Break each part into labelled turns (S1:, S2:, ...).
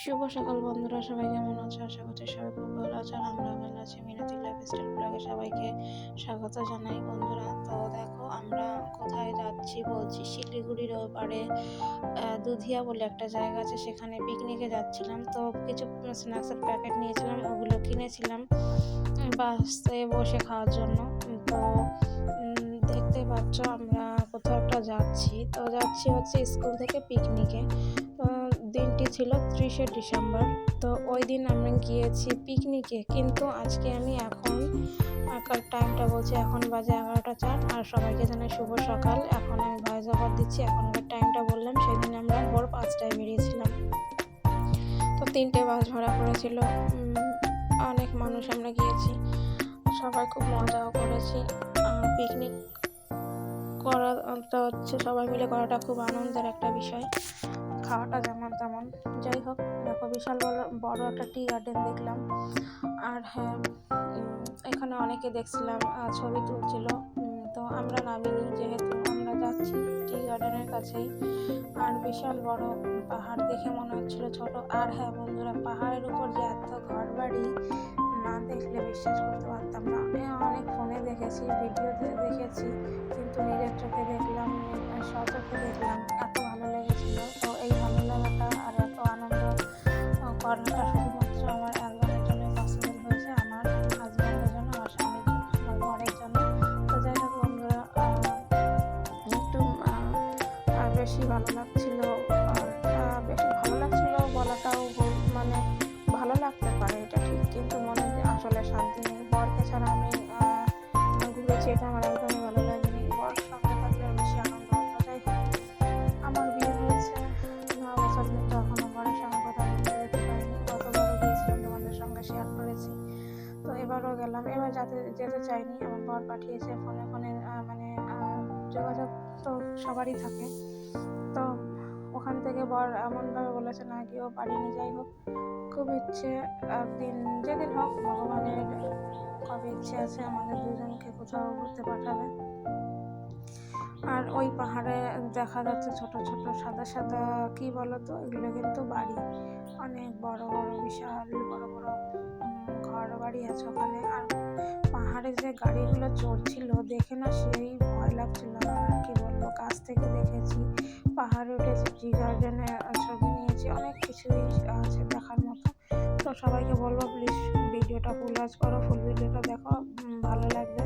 S1: শুভ সকাল বন্ধুরা, সবাই কেমন আছো? আশা করছি সবাই খুব ভালো আছে আর আমরা ভালো আছি। মিনাতি লাইফস্টাইল ব্লগে সবাইকে স্বাগত জানাই বন্ধুরা। তো দেখো, আমরা কোথায় যাচ্ছি বলছি শিলিগুড়ির ওপারে দুধিয়া বলে একটা জায়গা আছে, সেখানে পিকনিকে যাচ্ছিলাম। তো কিছু স্ন্যাক্সের প্যাকেট নিয়েছিলাম, ওগুলো কিনেছিলাম বাসে বসে খাওয়ার জন্য। তো দেখতে পাচ্ছ আমরা কোথাও একটা যাচ্ছি। তো যাচ্ছি হচ্ছে স্কুল থেকে পিকনিকে দিনটি ছিল ত্রিশে ডিসেম্বর। তো ওই দিন আমরা গিয়েছি পিকনিকে। কিন্তু আজকে আমি এখন টাইমটা বলছি, এখন বাজে এগারোটা চার। আর সবাইকে জানাই শুভ সকাল। এখন আমি ভয়েস ওভার দিচ্ছি। এখনকার টাইমটা বললাম, সেদিন আমরা ভোর পাঁচটায় বেরিয়েছিলাম। তো তিনটে বাস ভাড়া করেছিল অনেক মানুষ আমরা গিয়েছি। সবাই খুব মজাও করেছি। পিকনিক করাটা হচ্ছে সবাই মিলে করাটা খুব আনন্দের একটা বিষয়। খাওয়াটা তেমন। যাই হোক, দেখো বিশাল বড় বড় একটা টি গার্ডেন দেখলাম। আর হ্যাঁ এখানে অনেকে দেখছিলাম ছবি তুলছিল। তো আমরা নামিনি, যেহেতু আমরা যাচ্ছি টি গার্ডেনের কাছেই। আর বিশাল বড় পাহাড় দেখে মনে হচ্ছিল ছোট। আর হ্যাঁ বন্ধুরা, পাহাড়ের উপর যে এত ঘর বাড়ি না দেখলে বিশ্বাস করতে পারতাম না। এ অনেক ফোনে দেখেছি ভিডিওতে দেখেছি, কিন্তু নিজের চোখে দেখলাম সচোখে দেখলাম। করাটা শুধুমাত্র আমার একজনের জন্য পসিবল হয়েছে, আমার হাজব্যান্ডের জন্য, আমার স্বামীর জন্য, আমার বরের জন্য। তো যাই হোক বন্ধুরা একটু বেশি ভালো লাগছিল বেশি ভালো লাগছিল বলাটাও মানে ভালো লাগতে পারে, এটা ঠিক। কিন্তু মনে আসলে শান্তি নেই। বরকে ছাড়া আমি ঘুরেছি এটা আমার একদমই সবারই থাকে। তো ওখান থেকে বর এমনভাবে বলেছে, না গিয়েও পারিনি যাই হোক। খুব ইচ্ছে একদিন যেদিন হোক, ভগবানের কবে ইচ্ছে আছে আমাদের দুজনকে কোথাও ঘুরতে পাঠাবে। আর ওই পাহাড়ে দেখা যাচ্ছে ছোট ছোট, সাদা সাদা, কি বলতো? এগুলো কিন্তু বাড়ি। অনেক বড় বড়, বিশাল, বড় বড় ঘর বাড়ি আছে ওখানে। আর পাহাড়ে যে গাড়িগুলো চড়ছিল, দেখে না সেই ভয় লাগছিল আমার। কাছ থেকে দেখেছি। পাহাড়ে উঠেছি, টি গার্ডেনে ছবি নিয়েছি, অনেক কিছুই আছে দেখার মতো। তো সবাইকে বলব প্লিজ ভিডিওটা ফুল ওয়াচ করো ফুল ভিডিওটা দেখো ভালো লাগবে।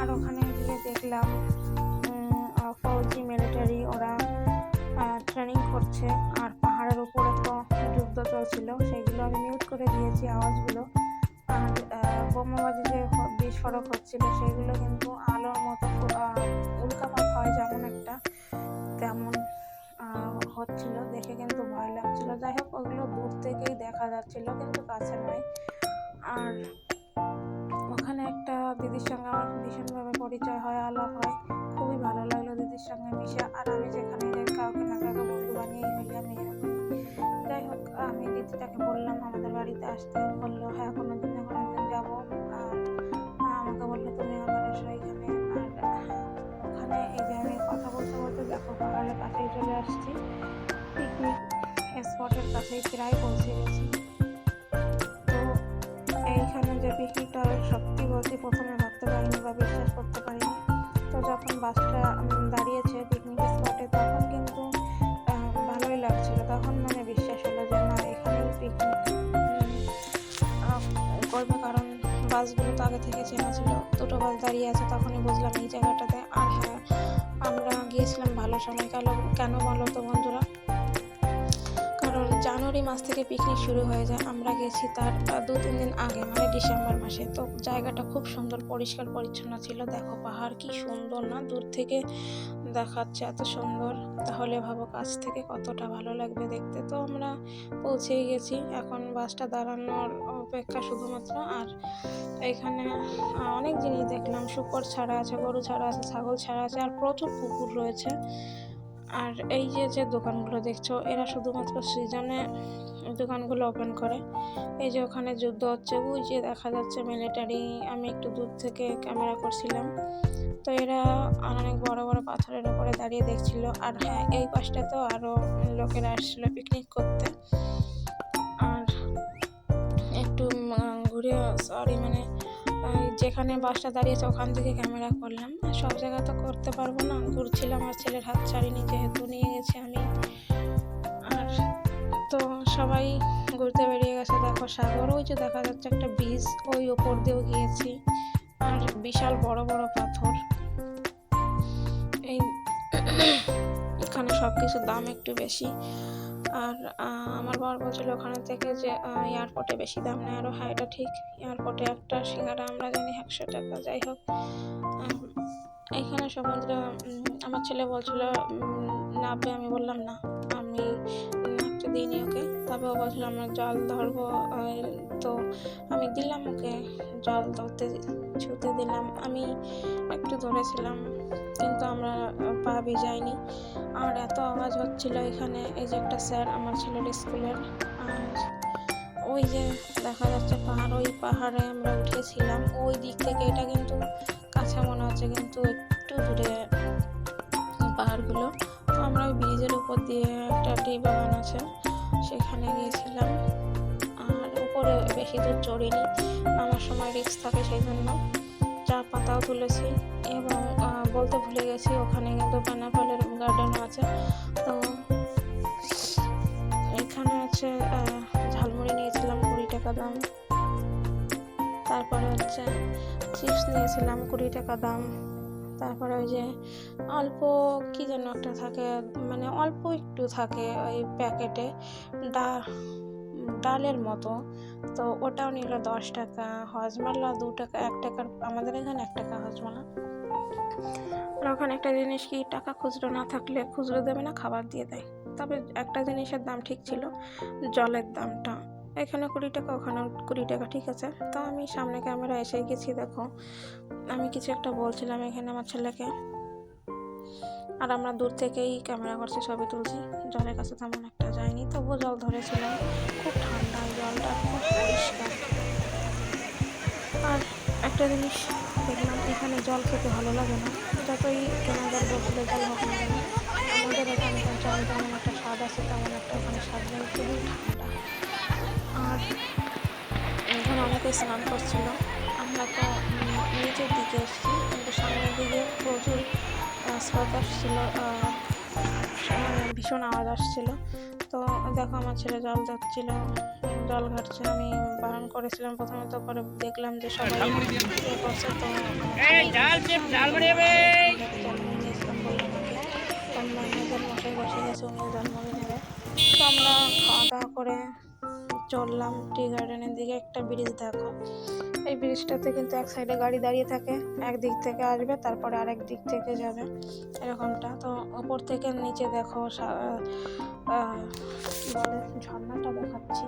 S1: আর ওখানে গিয়ে দেখলাম ফৌজি মিলিটারি ওরা ট্রেনিং করছে। আর পাহাড়ের উপরে তো যুদ্ধ চলছিল, সেগুলো আমি মিউট করে দিয়েছি আওয়াজগুলো। আর বোমাবাজি যে বিস্ফোরক হচ্ছিল, সেগুলো কিন্তু আলোর মতো হয় যেমন একটা, তেমন হচ্ছিল। দেখে কিন্তু ভয় লাগছিল। যাই হোক, ওগুলো দূর থেকেই দেখা যাচ্ছিল, কিন্তু কাছে নয়। আর ওখানে একটা দিদির সঙ্গে আমার ভীষণভাবে পরিচয় হয়, আলাপ হয়। খুবই ভালো লাগল দিদির সঙ্গে মিশে। আর আমি যেখানে যাই, কাউকে না কাউকে বন্ধু বানিয়েই হই আমি যাই হোক, আমি দিদিটাকে বললাম, আমাদের বাড়িতে আসতে। বলল হ্যাঁ কোনো দিন কোনো দিন যাব। দেখো কাছেই চলে আসছি। পিকনিক স্পটের কাছেই প্রায় পৌঁছে গেছি। তো এইখানে যে পিকনিকটা সত্যি বলছি প্রথমে ভাবতে পারিনি বা বিশ্বাস করতে পারিনি। তো যখন বাসটা দাঁড়িয়েছে পিকনিক স্পটে, তখন কিন্তু ভালোই লাগছিল। তখন মানে বিশ্বাস হলো যে, না, এখানেই পিকনিক। করবে, কারণ বাসগুলো তো আগে থেকে চেনা ছিল। দুটো বাস দাঁড়িয়ে আছে, তখনই বুঝলাম এই হ্যাঁ আমরা ভালো সময় কাল, কেন বলো তো বন্ধুরা? কারণ জানুয়ারি মাস থেকে পিকনিক শুরু হয়ে যায়। আমরা গেছি তার দু, তিন দিন আগে মানে ডিসেম্বর মাসে। তো জায়গাটা খুব সুন্দর পরিষ্কার পরিচ্ছন্ন ছিল। দেখো পাহাড় কি সুন্দর না? দূর থেকে দেখাচ্ছে এত সুন্দর। তাহলে ভাবো কাছ থেকে কতটা ভালো লাগবে দেখতে। তো আমরা পৌঁছেই গেছি। এখন বাসটা দাঁড়ানোর অপেক্ষা শুধুমাত্র। আর এখানে অনেক জিনিস দেখলাম। শুকর ছাড়া আছে, গরু ছাড়া আছে, ছাগল ছাড়া আছে, আর প্রচুর কুকুর রয়েছে। আর এই যে যে দোকানগুলো দেখছ, এরা শুধুমাত্র সিজনে দোকানগুলো ওপেন করে। এই যে ওখানে যুদ্ধ হচ্ছে, ওই যে দেখা যাচ্ছে মিলিটারি আমি একটু দূর থেকে ক্যামেরা করছিলাম। তো এরা অনেক বড় বড় পাথরের উপরে দাঁড়িয়ে দেখছিল। আর হ্যাঁ এই পাশটা তো আরও লোকেরা আসছিল পিকনিক করতে। আর একটু ঘুরে সরি মানে যেখানে বাসটা দাঁড়িয়েছে ওখান থেকে ক্যামেরা করলাম। সব জায়গা তো করতে পারব না। ঘুরছিলাম আর ছেলের হাত ছাড়িনি, যেহেতু নিয়ে গেছে আমি। তো সবাই ঘুরতে বেরিয়ে গেছে। দেখো সাগর, ওই যে দেখা যাচ্ছে একটা বীজ ওই ওপর দিয়েও গিয়েছি। আর বিশাল বড় বড় পাথর। এই এখানে সব কিছুর দাম একটু বেশি। আর আমার বর বলছিল ওখানে থেকে যে এয়ারপোর্টে বেশি দাম নেয়। আরও হ্যাঁ এটা ঠিক। এয়ারপোর্টে একটা সিঙ্গারা আমরা জানি একশো টাকা, যাই হোক। এখানে সমুদ্রে আমার ছেলে বলছিল নামবে, আমি বললাম না। আমি দিইনি ওকে? ও বলছিল, আমরা জল ধরবো। তো, আমি দিলাম ওকে, জল ধরতে ছুতে দিলাম। আমি একটু ধরেছিলাম, কিন্তু আমরা পা ভিজাইনি। আর এত আওয়াজ হচ্ছিল এখানে, এই যে একটা স্যার আমার ছেলের স্কুলের, আর ওই যে দেখা যাচ্ছে পাহাড়, ওই পাহাড়ে আমরা উঠেছিলাম। ওই দিক থেকে এটা কিন্তু কাছে মনে হচ্ছে, কিন্তু একটু দূরে উপর দিয়ে একটা টি বাগান আছে। সেখানে গিয়েছিলাম। আর উপরে বেশি দূর চড়িনি। আমার সময় রিস্ক থাকে সেই জন্য চা পাতাও তুলেছি এবং বলতে ভুলে গেছি ওখানে কিন্তু পাইনাপেলের গার্ডেনও আছে। তো এখানে আহ, ঝালমুড়ি নিয়েছিলাম কুড়ি টাকা দাম। তারপরে হচ্ছে চিপস নিয়েছিলাম কুড়ি টাকা দাম। তারপরে ওই যে অল্প কি যেন একটা থাকে মানে অল্প একটু থাকে ওই প্যাকেটে ডা ডালের মতো। তো ওটাও নিল দশ টাকা, হজমালা দু টাকা, এক টাকার, আমাদের এখানে এক টাকা হজমালা। আর ওখানে একটা জিনিস কি, টাকা খুচরো না থাকলে খুচরো দেবে না খাবার দিয়ে দেয়। তবে একটা জিনিসের দাম ঠিক ছিল, জলের দামটা। এখানে কুড়ি টাকা ওখানে কুড়ি টাকা, ঠিক আছে? তো আমি সামনে ক্যামেরা এসে গেছি, দেখো। আমি কিছু একটা বলছিলাম এখানে আমার ছেলেকে। আর আমরা দূর থেকেই ক্যামেরা করছি, ছবি তুলছি। জলের কাছে তেমন একটা যায়নি তবুও জল ধরেছিলাম খুব ঠান্ডা জলটা, খুব পরিষ্কার। আর একটা জিনিস দেখলাম, এখানে জল খেতে ভালো লাগে না। যতই কেনা জল বোতলে জল হোক আমাদের এখানকার জল যেমন একটা স্বাদ আছে, তেমন একটা ওখানে স্বাদ নেই, খুবই ঠান্ডা। এখানে অনেকে স্নান করছিল আমরা তো নিচের দিকে এসেছি কিন্তু সামনের দিকে প্রচুর স্রোত আসছিল ভীষণ আওয়াজ আসছিল। তো দেখো আমার ছেলে জল যাচ্ছিল জল ঘাটছে আমি বারণ করেছিলাম প্রথমে তো পরে দেখলাম যে সবাই ইয়ে করছে তো মশাই বসে গেছে উনি জন্মদিন নেবে তো আমরা খাওয়া দাওয়া করে চললাম টি গার্ডেনের দিকে, একটা ব্রিজ দেখো। এই ব্রিজটাতে কিন্তু এক সাইডে গাড়ি দাঁড়িয়ে থাকে এক দিক থেকে আসবে, তারপরে আরেক দিক থেকে যাবে, এরকমটা। তো ওপর থেকে নিচে দেখো কি বলে, ঝর্ণাটা দেখাচ্ছি,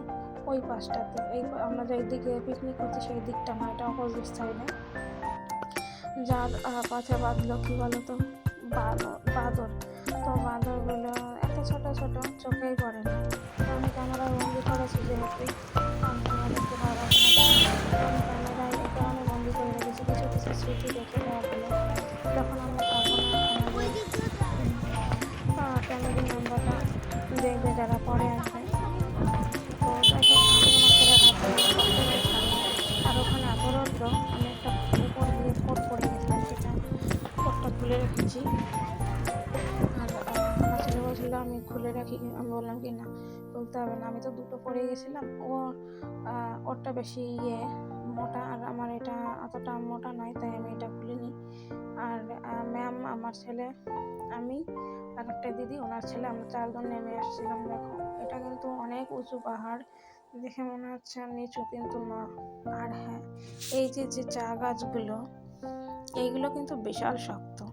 S1: ওই পাশটাতে। এই আমরা যেই দিকে পিকনিক করছি, সেই দিকটা না, এটা অপোজিট সাইডে যার পাশে বাঁধলো, কী বলো তো বাদর বাদর। তো বাদরগুলো এত ছোট ছোট, চোখেই পড়ে না। করেছি যেহেতু দেখতে মেম্বাররা দেখবে যারা পরে আসবে তো ছাড়িনি। আর ওখানে রৌদ্র আমি একটা উপর খুলে রেখেছি আর আমি খুলে রাখি আমি বললাম কি না খুলতে হবে না। আমি তো দুটো পরে গেছিলাম। ও আহ, ওরটা বেশি ইয়ে মোটা। আর আমার এটা অতটা মোটা নয় তাই আমি এটা খুলিনি। আর ম্যাম আমার ছেলে আমি আর একটা দিদি ওনার ছেলে আমরা চারজন নেমে আসছিলাম দেখো। এটা কিন্তু অনেক উঁচু পাহাড় দেখে মনে হচ্ছে নিচু কিন্তু না। আর হ্যাঁ এই যে যে চা গাছগুলো এইগুলো কিন্তু বিশাল শক্ত।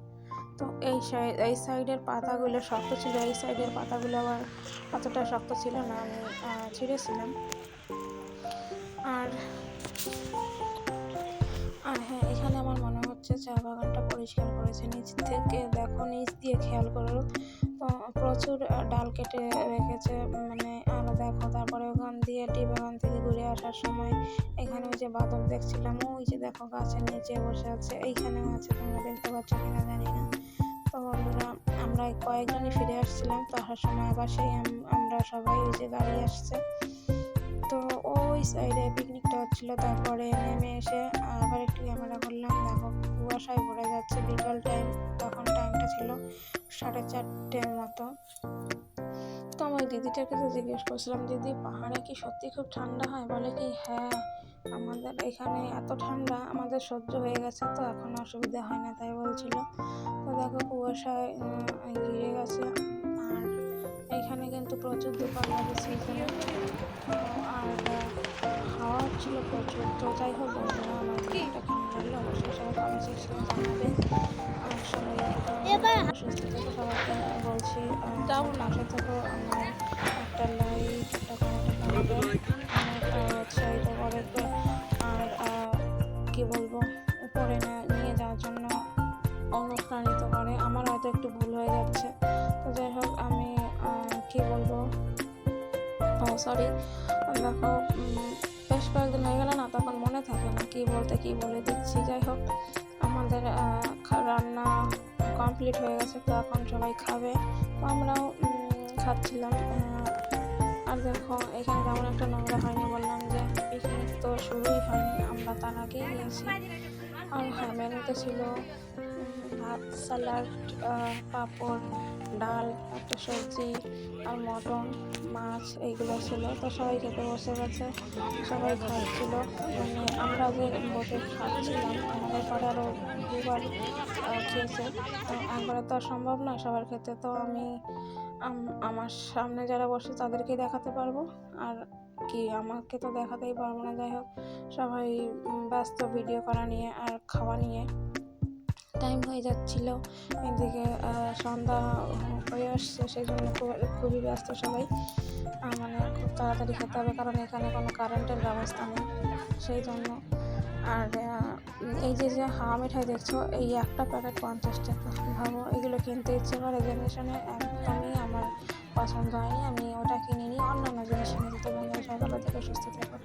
S1: তো এই সাইড এই সাইডের পাতাগুলো শক্ত ছিল। এই সাইডের পাতাগুলো আবার অতটা শক্ত ছিল না, আমি ছিঁড়েছিলাম। আর আর হ্যাঁ এখানে আমার মনে হচ্ছে চা বাগানটা পরিষ্কার করেছে। নিচ থেকে দেখো, নিচ দিয়ে খেয়াল করো। প্রচুর ডাল কেটে রেখেছে মানে আর দেখো, তারপরে ওখান দিয়ে বাগান থেকে ঘুরে আসার সময় এখানে ওই যে বাদল দেখছিলাম, ওই যে দেখো গাছের নিচে বসে আছে এইখানেও আছে, তোমরা দেখতে পাচ্ছ কিনা জানি না। তো বন্ধুরা, আমরা কয়েকজনই ফিরে আসছিলাম, তো আসার সময় আবার সেই আম- আমরা সবাই ওই যে গাড়ি আসছে। তো ওই সাইডে পিকনিকটা হচ্ছিল, তারপরে নেমে এসে আবার একটু ক্যামেরা করলাম। দেখো, কুয়াশায় ভরে যাচ্ছে। বিকাল টাইম তখন টাইমটা ছিল সাড়ে চারটের মতো। তো আমার দিদিটাকে তো জিজ্ঞেস করছিলাম, দিদি, পাহাড়ে কি সত্যি খুব ঠান্ডা হয়? বলে কি হ্যাঁ আমাদের এখানে এত ঠান্ডা, আমাদের সহ্য হয়ে গেছে, তো এখন অসুবিধা হয় না, তাই বলছিল। তো দেখো, কুয়াশায় ঘিরে গেছে। এখানে কিন্তু প্রচুর দোকান লাগেছে এখানে। আর হাওয়া ছিল প্রচুর। তো যাই হোক বন্ধুরা আমার ভিডিওটা কেমন লাগল অবশ্যই সবাই কমেন্ট সেকশনে জানাবে। আর সবাই সুস্থ থেকো সবাইকে বলছি থেকো। আমার একটা লাইক একটা কমেন্ট উৎসাহিত করে আর কি বলব? সরি দেখো বেশ কয়েকদিন হয়ে গেল না, তখন মনে থাকে না কী বলতে, কী বলে দিচ্ছি, যাই হোক। আমাদের রান্না কমপ্লিট হয়ে গেছে, তো এখন সবাই খাবে। তো আমরাও খাচ্ছিলাম। আর দেখো, এখানে তেমন একটা নোংরা হয়নি, বললাম যে পিকনিক তো শুরুই হয়নি, আমরা তার আগেই গিয়েছি আর হ্যাঁ মেনুতে ছিল ভাত স্যালাড পাঁপড়, ডাল, একটা সবজি, আর মটন। মাছ এইগুলো ছিল। তো সবাই খেতে বসে গেছে, সবাই খাচ্ছিল। মানে আমরা যে বসে খাচ্ছিলাম, আমাদের পরে আরও দুবার খেয়েছে। একবারে তো সম্ভব নয় সবার খেতে। তো আমি আমার সামনে যারা বসে তাদেরকেই দেখাতে পারব। আর কি, আমাকে তো দেখাতেই পারব না। যাই হোক, সবাই ব্যস্ত ভিডিও করা নিয়ে আর খাওয়া নিয়ে। টাইম হয়ে যাচ্ছিল। এদিকে সন্ধ্যা আসছে সেই জন্য খুব- খুবই ব্যস্ত সবাই। মানে খুব তাড়াতাড়ি খেতে হবে, কারণ এখানে কোনো কারেন্টের ব্যবস্থা নেই, সেই জন্য। আর এই যে যে হাওয়া মিঠাই দেখছ, এই একটা প্যাকেট পঞ্চাশ টাকা। ভাবো, এগুলো কিনতে ইচ্ছে করে জেনারেশনে একদমই আমার পছন্দ হয়নি, আমি ওটা কিনিনি, অন্যান্য জিনিস কিনে দিতে বন্ধুরা সকালে থেকে সুস্থ থেকো